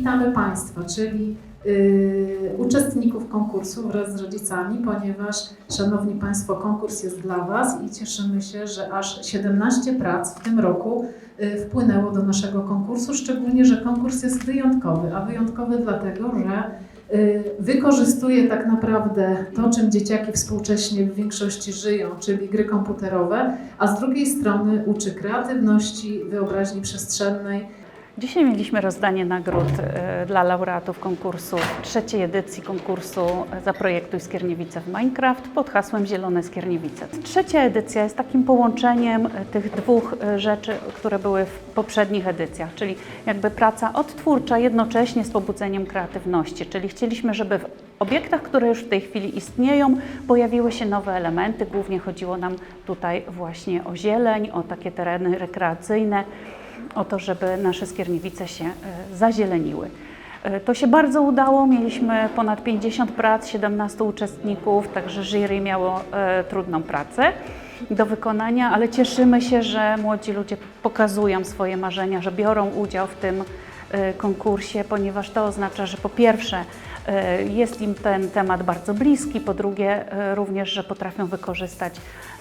witamy Państwa, czyli y, uczestników konkursu wraz z rodzicami, ponieważ, Szanowni Państwo, konkurs jest dla Was i cieszymy się, że aż 17 prac w tym roku y, wpłynęło do naszego konkursu, szczególnie, że konkurs jest wyjątkowy, a wyjątkowy dlatego, że y, wykorzystuje tak naprawdę to, czym dzieciaki współcześnie w większości żyją, czyli gry komputerowe, a z drugiej strony uczy kreatywności, wyobraźni przestrzennej, Dzisiaj mieliśmy rozdanie nagród e, dla laureatów konkursu, trzeciej edycji konkursu Zaprojektuj Skierniewice w Minecraft pod hasłem Zielone Skierniewice. Trzecia edycja jest takim połączeniem e, tych dwóch e, rzeczy, które były w poprzednich edycjach, czyli jakby praca odtwórcza jednocześnie z pobudzeniem kreatywności, czyli chcieliśmy, żeby w obiektach, które już w tej chwili istnieją, pojawiły się nowe elementy. Głównie chodziło nam tutaj właśnie o zieleń, o takie tereny rekreacyjne, o to, żeby nasze skierniewice się e, zazieleniły. E, To się bardzo udało. Mieliśmy ponad 50 prac, 17 uczestników, także jury miało e, trudną pracę do wykonania, ale cieszymy się, że młodzi ludzie pokazują swoje marzenia, że biorą udział w tym konkursie, ponieważ to oznacza, że po pierwsze e, jest im ten temat bardzo bliski, po drugie e, również, że potrafią wykorzystać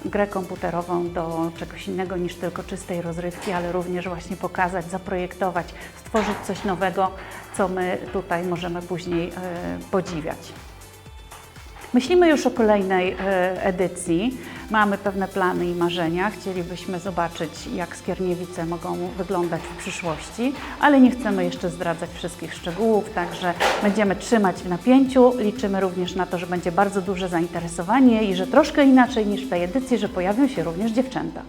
grę komputerową do czegoś innego niż tylko czystej rozrywki, ale również właśnie pokazać, zaprojektować, stworzyć coś nowego, co my tutaj możemy później podziwiać. Myślimy już o kolejnej e, edycji. Mamy pewne plany i marzenia. Chcielibyśmy zobaczyć, jak Skierniewice mogą wyglądać w przyszłości, ale nie chcemy jeszcze zdradzać wszystkich szczegółów, także będziemy trzymać w napięciu. Liczymy również na to, że będzie bardzo duże zainteresowanie i że troszkę inaczej niż w tej edycji, że pojawią się również dziewczęta.